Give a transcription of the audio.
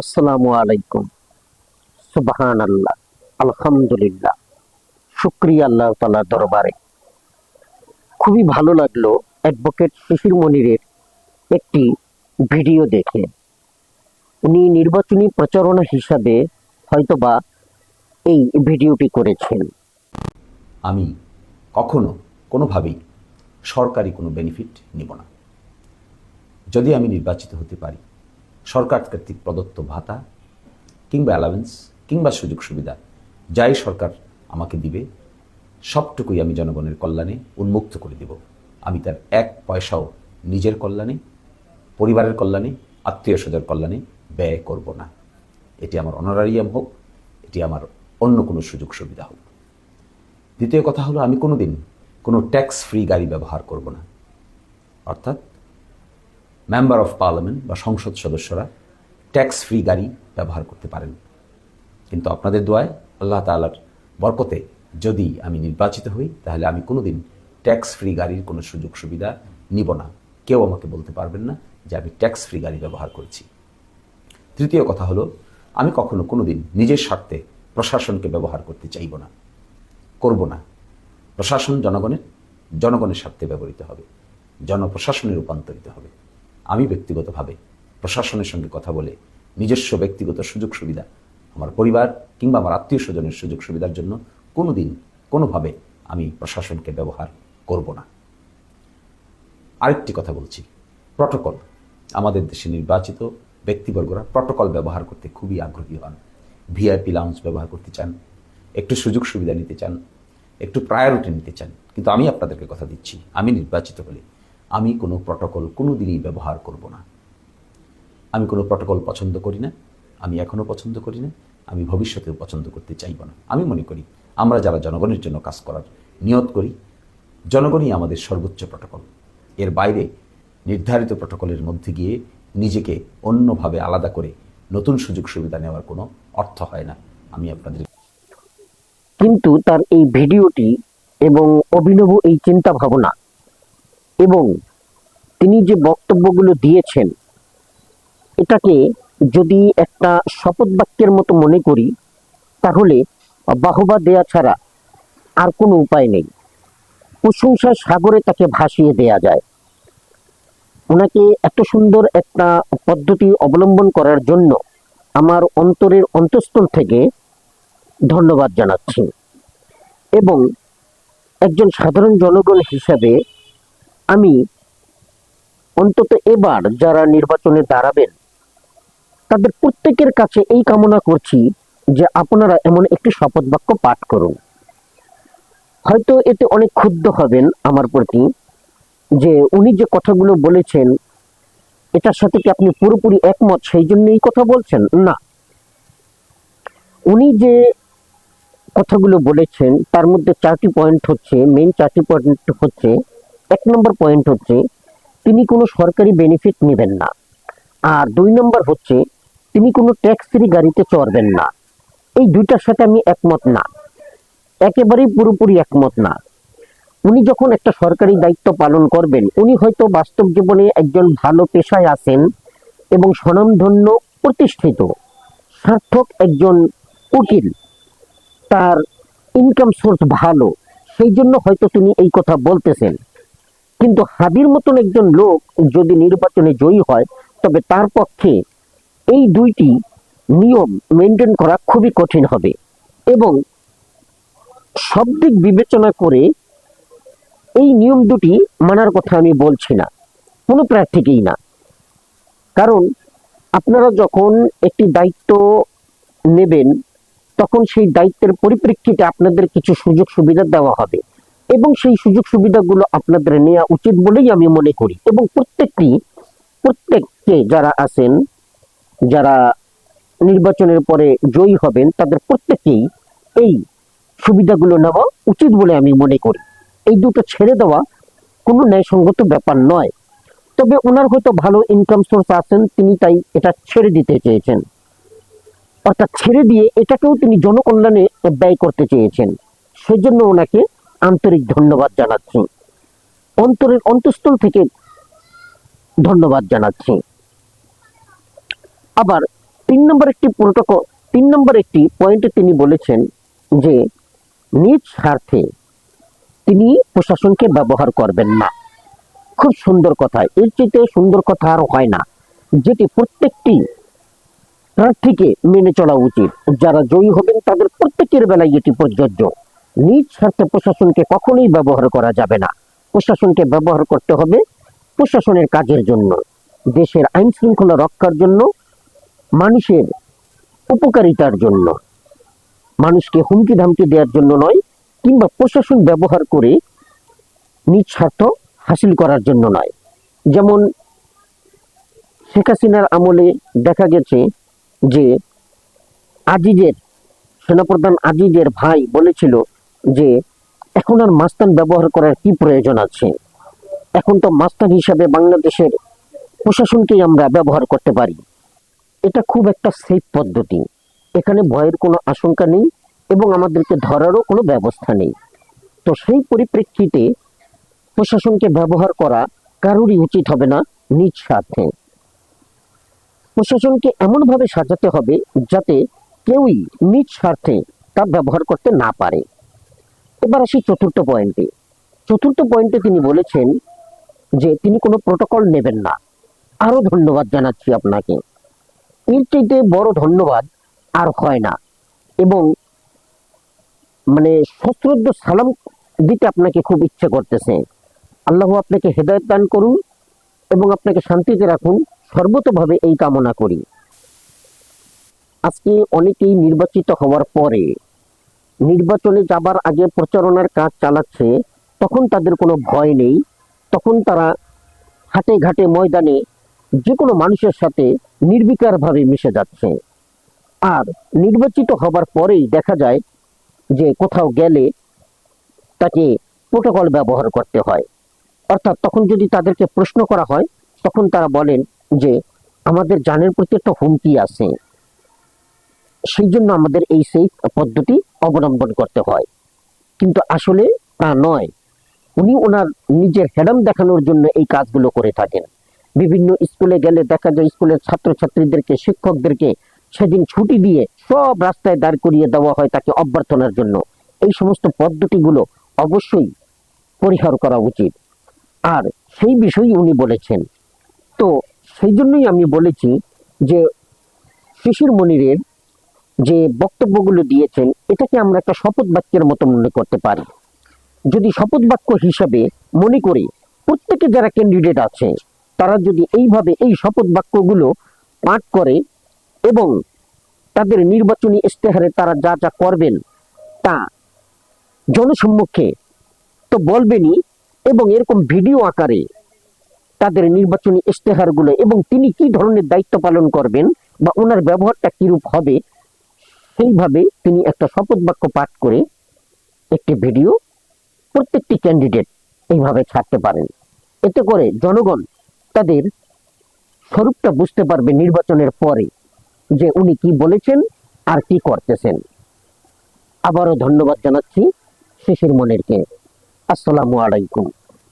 আসসালামু আলাইকুম। সুবহান আল্লাহ আলহামদুলিল্লাহ, শুক্রিয়া আল্লাহ তালার দরবারে। খুবই ভালো লাগল অ্যাডভোকেট শিশির মনিরের একটি ভিডিও দেখে। উনি নির্বাচনী প্রচারণা হিসাবে হয়তোবা এই ভিডিওটি করেছেন। আমি কখনো কোনোভাবেই সরকারি কোনো বেনিফিট নিব না। যদি আমি নির্বাচিত হতে পারি সরকার কর্তৃক প্রদত্ত ভাতা কিংবা অ্যালাউন্স কিংবা সুযোগ সুবিধা যাই সরকার আমাকে দিবে, সবটুকুই আমি জনগণের কল্যাণে উন্মুক্ত করে দেব। আমি তার এক পয়সাও নিজের কল্যাণে, পরিবারের কল্যাণে আত্মীয় স্বজনের কল্যাণে ব্যয় করব না। এটি আমার অনারারিয়াম হোক, এটি আমার অন্য কোনো সুযোগ সুবিধা হোক। দ্বিতীয় কথা হলো, আমি কোনো দিন কোনো ট্যাক্স ফ্রি গাড়ি ব্যবহার করব না। অর্থাৎ মেম্বার অফ পার্লামেন্ট বা সংসদ সদস্যরা ট্যাক্স ফ্রি গাড়ি ব্যবহার করতে পারেন। কিন্তু আপনাদের দোয়ায় আল্লাহ তালার বরকতে যদি আমি নির্বাচিত হই, তাহলে আমি কোনো দিন ট্যাক্স ফ্রি গাড়ির কোনো সুযোগ সুবিধা নিব না। কেউ আমাকে বলতে পারবেন না যে আমি ট্যাক্স ফ্রি গাড়ি ব্যবহার করেছি। তৃতীয় কথা হলো, আমি কখনো কোনো দিন নিজের স্বার্থে প্রশাসনকে ব্যবহার করতে চাইব না। করব না। প্রশাসন জনগণের জনগণের স্বার্থে ব্যবহৃত হবে। জনপ্রশাসনে রূপান্তরিত হবে। আমি ব্যক্তিগতভাবে প্রশাসনের সঙ্গে কথা বলে নিজস্ব ব্যক্তিগত সুযোগ সুবিধা, আমার পরিবার কিংবা আমার আত্মীয় স্বজনের সুযোগ সুবিধার জন্য কোনো দিন কোনোভাবে আমি প্রশাসনকে ব্যবহার করব না। আরেকটি কথা বলছি, প্রটোকল। আমাদের দেশে নির্বাচিত ব্যক্তিবর্গরা প্রটোকল ব্যবহার করতে খুবই আগ্রহী হন, ভিআইপি লাউঞ্জ ব্যবহার করতে চান, একটু সুযোগ সুবিধা নিতে চান, একটু প্রায়োরিটি নিতে চান। কিন্তু আমি আপনাদেরকে কথা দিচ্ছি, আমি নির্বাচিত হলে আমি কোনো প্রটোকল কোনো দিনই ব্যবহার করব না। আমি কোনো প্রটোকল পছন্দ করি না, আমি এখনও পছন্দ করি না, আমি ভবিষ্যতেও পছন্দ করতে চাইব না। আমি মনে করি, আমরা যারা জনগণের জন্য কাজ করার নিয়ত করি, জনগণই আমাদের সর্বোচ্চ প্রটোকল এর বাইরে নির্ধারিত প্রটোকলের মধ্যে গিয়ে নিজেকে অন্যভাবে আলাদা করে নতুন সুযোগ সুবিধা নেওয়ার কোনো অর্থ হয় না। আমি আপনাদের কিন্তু তার এই ভিডিওটি এবং অভিনব এই চিন্তা ভাবনা এবং তিনি যে বক্তব্যগুলো দিয়েছেন, এটাকে যদি একটা শপথ বাক্যের মতো মনে করি, তাহলে বাহবা দেয়া ছাড়া আর কোনো উপায় নেই। প্রশংসার সাগরে তাকে ভাসিয়ে দেয়া যায়। ওনাকে এত সুন্দর একটা পদ্ধতি অবলম্বন করার জন্য আমার অন্তরের অন্তঃস্থল থেকে ধন্যবাদ জানাচ্ছি। এবং একজন সাধারণ জনগণ হিসাবে আমি অন্তত এবার যারা নির্বাচনে দাঁড়াবেন, তাদের প্রত্যেকের কাছে এই কামনা করছি যে আপনারা এমন একটি শপথ বাক্য পাঠ করুন। হয়তো এতে অনেক ক্ষুব্ধ হবেন আমার প্রতি যে উনি যে কথাগুলো বলেছেন, এটার সাথে কি আপনি পুরোপুরি একমত? সেই জন্য এই কথা বলছেন? না। উনি যে কথাগুলো বলেছেন, তার মধ্যে চারটি পয়েন্ট হচ্ছে মেইন চারটি পয়েন্ট হচ্ছে, এক নম্বর পয়েন্ট হচ্ছে তিনি কোনো সরকারি বেনিফিট নেবেন না। আর দুই নম্বর হচ্ছে, তিনি কোনো ট্যাক্স ফ্রি গাড়িতে চড়বেন না। এই দুইটার সাথে আমি একমত না। একেবারেই পুরোপুরি একমত না। উনি যখন একটা সরকারি দায়িত্ব পালন করবেন, উনি হয়তো বাস্তব জীবনে একজন ভালো পেশায় আছেন এবং স্বনামধন্য, প্রতিষ্ঠিত, সার্থক একজন উকিল। তার ইনকাম সোর্স ভালো। সেই জন্য হয়তো তিনি এই কথা বলতেছেন। কিন্তু হাদির মতন একজন লোক যদি নির্বাচনে জয়ী হয়, তবে তার পক্ষে এই দুইটি নিয়ম মেনটেন করা খুবই কঠিন হবে এবং সব দিক বিবেচনা করে এই নিয়ম দুটি মানার কথা আমি বলছি না, কোনো প্রার্থীকেই না। কারণ আপনারা যখন একটি দায়িত্ব নেবেন, তখন সেই দায়িত্বের পরিপ্রেক্ষিতে আপনাদের কিছু সুযোগ সুবিধা দেওয়া হবে। এবং সেই সুযোগ সুবিধাগুলো আপনাদের নেওয়া উচিত বলেই আমি মনে করি। এবং প্রত্যেকটি, প্রত্যেককে যারা আছেন, যারা নির্বাচনের পরে জয়ী হবেন, তাদের প্রত্যেকেই এই সুবিধাগুলো নেওয়া উচিত বলে আমি মনে করি। এই দুটো ছেড়ে দেওয়া কোনো ন্যায়সঙ্গত ব্যাপার নয়। তবে ওনার হয়তো ভালো ইনকাম সোর্স আছেন, তিনি তাই এটা ছেড়ে দিতে চেয়েছেন। অর্থাৎ ছেড়ে দিয়ে এটাকেও তিনি জনকল্যাণে ব্যয় করতে চেয়েছেন। সেজন্য ওনাকে আন্তরিক ধন্যবাদ জানাচ্ছি। অন্তরের অন্তঃস্থল থেকে ধন্যবাদ জানাচ্ছি। আবার তিন নম্বর একটি প্রোটোকল তিন নম্বর একটি পয়েন্টে তিনি বলেছেন যে, নিজ স্বার্থে তিনি প্রশাসনকে ব্যবহার করবেন না। খুব সুন্দর কথা। এর চেয়ে সুন্দর কথা আর হয় না। যেটি প্রত্যেকটি প্রার্থীকে মেনে চলা উচিত। যারা জয়ী হবেন, তাদের প্রত্যেকের বেলায় এটি প্রযোজ্য। নিজ স্বার্থে প্রশাসনকে কখনোই ব্যবহার করা যাবে না। প্রশাসনকে ব্যবহার করতে হবে প্রশাসনের কাজের জন্য, দেশের আইন শৃঙ্খলা রক্ষার জন্য, মানুষের উপকারিতার জন্য। মানুষকে হুমকি ধামকি দেওয়ার জন্য নয়, কিংবা প্রশাসন ব্যবহার করে নিজ স্বার্থ হাসিল করার জন্য নয়। যেমন শেখ হাসিনার আমলে দেখা গেছে যে আজিজের সেনাপ্রধান আজিজের ভাই বলেছিল যে এখন আর মাস্তান ব্যবহার করার কি প্রয়োজন আছে? এখন তো মাস্তান হিসাবে বাংলাদেশের প্রশাসনকেই আমরা ব্যবহার করতে পারি। এটা খুব একটা সেফ পদ্ধতি। এখানে ভয়ের কোনো আশঙ্কা নেই এবং আমাদেরকে ধরারও কোনো ব্যবস্থা নেই। তো সেই পরিপ্রেক্ষিতে প্রশাসনকে ব্যবহার করা কারোরই উচিত হবে না নিজ স্বার্থে। প্রশাসনকে এমনভাবে সাজাতে হবে যাতে কেউই নিজ স্বার্থে তা ব্যবহার করতে না পারে। এবার আসি চতুর্থ পয়েন্টে চতুর্থ পয়েন্টে তিনি বলেছেন যে তিনি কোনো প্রোটোকল নেবেন না। আরও ধন্যবাদ জানাচ্ছি আপনাকে। এর চাইতে বড় ধন্যবাদ আর হয় না। এবং মানে সশ্রদ্ধ সালাম দিতে আপনাকে খুব ইচ্ছে করতেছে। আল্লাহ আপনাকে হেদায়ত দান করুন এবং আপনাকে শান্তিতে রাখুন। সর্বতভাবে এই কামনা করি। আজকে অনেকেই নির্বাচিত হওয়ার পরে নির্বাচনে যাবার আগে প্রচারণার কাজ চালাচ্ছে, তখন তাদের কোনো ভয় নেই। তখন তারা হাটে ঘাটে ময়দানে যে কোনো মানুষের সাথে নির্বিকারভাবে মিশে যাচ্ছে। আর নির্বাচিত হবার পরেই দেখা যায় যে কোথাও গেলে তাকে প্রোটোকল ব্যবহার করতে হয়। অর্থাৎ তখন যদি তাদেরকে প্রশ্ন করা হয়, তখন তারা বলেন যে, আমাদের জানের প্রতি একটা হুমকি আছে। সেই জন্য আমাদের এই সেই পদ্ধতি অবলম্বন করতে হয়। কিন্তু আসলে তা নয়। উনি ওনার নিজের হেডাম দেখানোর জন্য এই কাজগুলো করে থাকেন। বিভিন্ন স্কুলে গেলে দেখা যায় স্কুলের ছাত্রছাত্রীদেরকে, শিক্ষকদেরকে সেদিন ছুটি দিয়ে সব রাস্তায় দাঁড় করিয়ে দেওয়া হয় তাকে অভ্যর্থনার জন্য। এই সমস্ত পদ্ধতিগুলো অবশ্যই পরিহার করা উচিত। আর সেই বিষয়ই উনি বলেছেন। তো সেই জন্যই আমি বলেছি যে শিশির মনিরের যে বক্তব্যগুলো দিয়েছেন, এটাকে আমরা একটা শপথ বাক্যের মতো মনে করতে পারি। যদি শপথ বাক্য হিসাবে মনে করে, প্রত্যেকে যারা ক্যান্ডিডেট আছে, তারা যদি এইভাবে এই শপথ বাক্যগুলো পাঠ করে এবং তাদের নির্বাচনী ইশতেহারে তারা যা যা করবেন, তা জনসম্মুখে তো বলবেনই এবং এরকম ভিডিও আকারে তাদের নির্বাচনী ইশতেহারগুলো এবং তিনি কি ধরনের দায়িত্ব পালন করবেন বা ওনার ব্যবহারটা কিরূপ হবে সেইভাবে তিনি একটা শপথ বাক্য পাঠ করে একটি ভিডিও প্রত্যেকটি ক্যান্ডিডেট এইভাবে ছাড়তে পারেন। এতে করে জনগণ তাদের স্বরূপটা বুঝতে পারবে নির্বাচনের পরে যে উনি কি বলেছেন আর কি করতেছেন। আবারও ধন্যবাদ জানাচ্ছি শিশির মনেরকে। আসসালামু আলাইকুম।